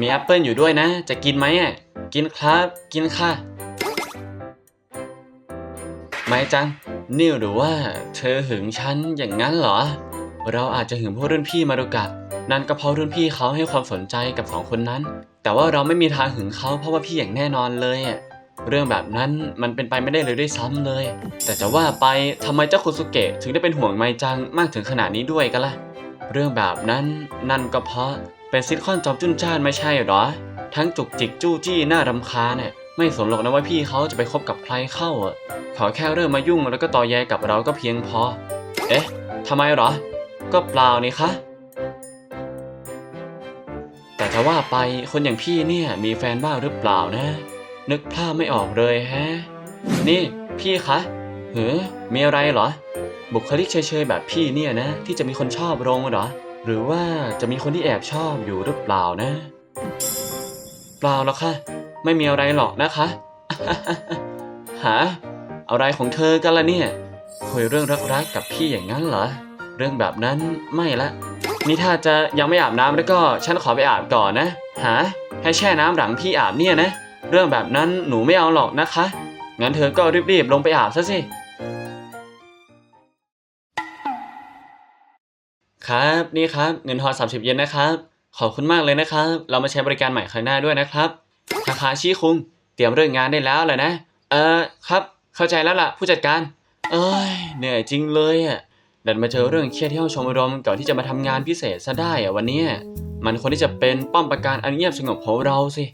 มีแอปเปิลอยู่ด้วยนะ จะกินไหมอะ กินครับ กินค่ะ ไม่จังนี่หรือว่า เธอหึงฉันอย่างนั้นเหรอ เราอาจจะหึงพวกรุ่นพี่มารุกะนั่นก็เพราะรุ่นพี่เขาให้ความสนใจกับสองคนนั้น แต่ว่าเราไม่มีทางหึงเขาเพราะว่าพี่อย่างแน่นอนเลยอะ เรื่องแบบนั้นมันเป็นไปไม่ได้เลยด้วยซ้ำเลย แต่จะว่าไปทำไมเจ้าคุซุเกะถึงได้เป็นห่วงไมจังมากถึงขนาดนี้ด้วยกันล่ะ เรื่องแบบนั้นนั่นก็เพราะเป็นซิทคอนจอมจุนจ้านไม่ใช่หรอ ทั้งจุกจิกจู้จี้น่ารำคาญเนี่ยไม่สนหรอกนะว่าพี่เขาจะไปคบกับใครเข้าอะขอแค่เริ่มมายุ่งแล้วก็ต่อแยกับเราก็เพียงพอ เอ๊ะทำไมหรอ ก็เปล่านี่คะแต่จะว่าไปคนอย่างพี่เนี่ยมีแฟนบ้างหรือเปล่านะ นึกภาพไม่ออกเลยแฮะ นี่พี่คะเฮ้มีอะไรเหรอ บุคลิกเฉยๆแบบพี่เนี่ยนะ ที่จะมีคนชอบลงเหรอ หรือว่าจะมีคนที่แอบชอบอยู่หรือเปล่านะ เปล่าหรอกค่ะ ไม่มีอะไรหรอกนะคะหาอะไรของเธอกันล่ะเนี่ย คุยเรื่องรักๆกับพี่อย่างนั้นเหรอ เรื่องแบบนั้นไม่ละ นี่ถ้าจะยังไม่อาบน้ำแล้วก็ฉันขอไปอาบก่อนนะ หา ให้แช่น้ำหลังพี่อาบเนี่ยนะ เรื่องแบบนั้นหนูไม่เอาหรอกนะคะ งั้นเธอก็รีบๆลงไปอาบซะสิ ครับนี่ครับ เงินทอน30 เยนนะครับ ขอบคุณมากเลยนะครับ เรามาใช้บริการใหม่ครั้งหน้าด้วยนะครับทาคาชิคุง เตรียมเรื่องงานได้แล้วเลยนะ เออครับ เข้าใจแล้วล่ะ ผู้จัดการ เอ้ยเหนื่อยจริงเลยอะดันมาเจอเรื่องเครียดที่ห้องชมรมก่อนที่จะมาทำงานพิเศษซะได้อะวันนี้มันควรที่จะเป็นป้อมปราการอันเงียบสงบของเราสิ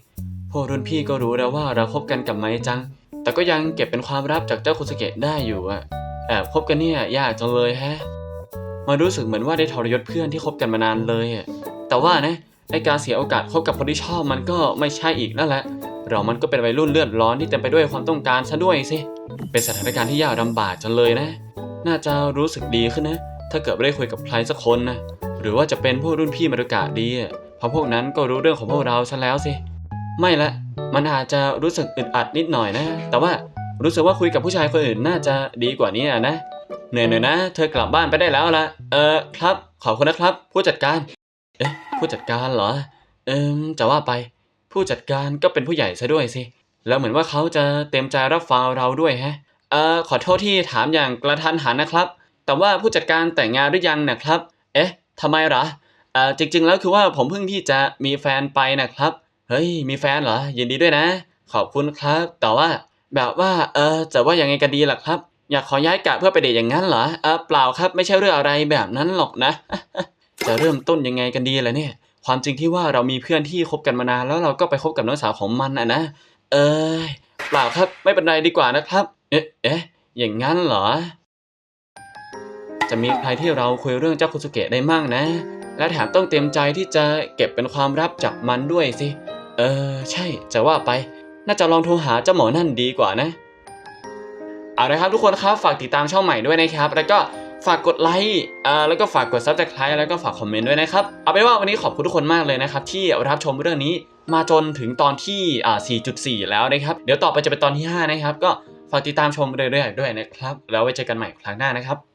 พวกรุ่นพี่ก็รู้แล้วว่าเราคบกันกับไมจัง แต่ก็ยังเก็บเป็นความลับจากเจ้าคุสเกะได้อยู่อะแอบคบกันเนี่ยยากจังเลยแฮะมันรู้สึกเหมือนว่าได้ทรยศเพื่อนที่คบกันมานานเลยอะแต่ว่านะไอการเสียโอกาสคบกับคนที่ชอบมันก็ไม่ใช่อีกนั่นแหละ เรามันก็เป็นวัยรุ่นเลือดร้อนที่เต็มไปด้วยความต้องการซะด้วยสิ เป็นสถานการณ์ที่ยากลำบากจังเลยนะ น่าจะรู้สึกดีขึ้นนะ ถ้าเกิดไได้คุยกับใครสักคนนะ หรือว่าจะเป็นพวกรุ่นพี่มารุกะดีอะเพราะพวกนั้นก็รู้เรื่องของพวกเราซะแล้วสิ ไม่ละ มันอาจจะรู้สึกอึดอัดนิดหน่อยนะ แต่ว่ารู้สึกว่าคุยกับผู้ชายคนอื่นน่าจะดีกว่านี้นะ เหนื่อยหน่อยนะ เธอกลับบ้านไปได้แล้วละ เออครับ ขอบคุณนะครับ ผู้จัดการ เอ๊ะ ผู้จัดการเหรอ เอิมจะว่าไป ผู้จัดการก็เป็นผู้ใหญ่ซะด้วยสิ แล้วเหมือนว่าเขาจะเต็มใจรับฟังเราด้วยแฮะ เอ่อ ขอโทษที่ถามอย่างกระทันหันนะครับ แต่ว่าผู้จัดการแต่งงานหรือยังนะครับ เอ๊ะทำไมหรอ เอ่อ จริง ๆ แล้วคือว่าผมเพิ่งที่จะมีแฟนไปนะครับ เฮ้ย มีแฟนเหรอ ยินดีด้วยนะ ขอบคุณครับ แต่ว่า แบบว่า เออ จะว่ายังไงกันดีล่ะครับ อยากขอย้ายกะเพื่อไปเดทอย่างนั้นเหรอเออเปล่าครับ ไม่ใช่เรื่องอะไรแบบนั้นหรอกนะ จะเริ่มต้นยังไงกันดีล่ะเนี่ย ความจริงที่ว่าเรามีเพื่อนที่คบกันมานานแล้วเราก็ไปคบกับน้องสาวของมันอะนะ เอยเปล่าครับ ไม่เป็นไรดีกว่านะครับ เอ๊ะเอ๊ะอย่างนั้นเหรอ จะมีใครที่เราคุยเรื่องเจ้าคุสุเกะได้มั่งนะ และแถมต้องเตรียมใจที่จะเก็บเป็นความลับจากมันด้วยสิ เออ ใช่ จะว่าไป น่าจะลองโทรหาเจ้าหมอนั่นดีกว่านะ เอาละครับทุกคนครับ ฝากติดตามช่องใหม่ด้วยนะครับ แล้วก็ฝากกดไลค์อ่าแล้วก็ฝากกดซับสไครต์แล้วก็ฝากคอมเมนต์ด้วยนะครับ เอาเป็นว่าวันนี้ขอบคุณทุกคนมากเลยนะครับ ที่รับชมเรื่องนี้มาจนถึงตอนที่อ่า4.4 แล้วนะครับ เดี๋ยวต่อไปจะเป็นตอนที่ 5 นะครับ ก็ฝากติดตามชมเรื่อยๆด้วยนะครับ แล้วไว้เจอกันใหม่ครั้งหน้านะครับ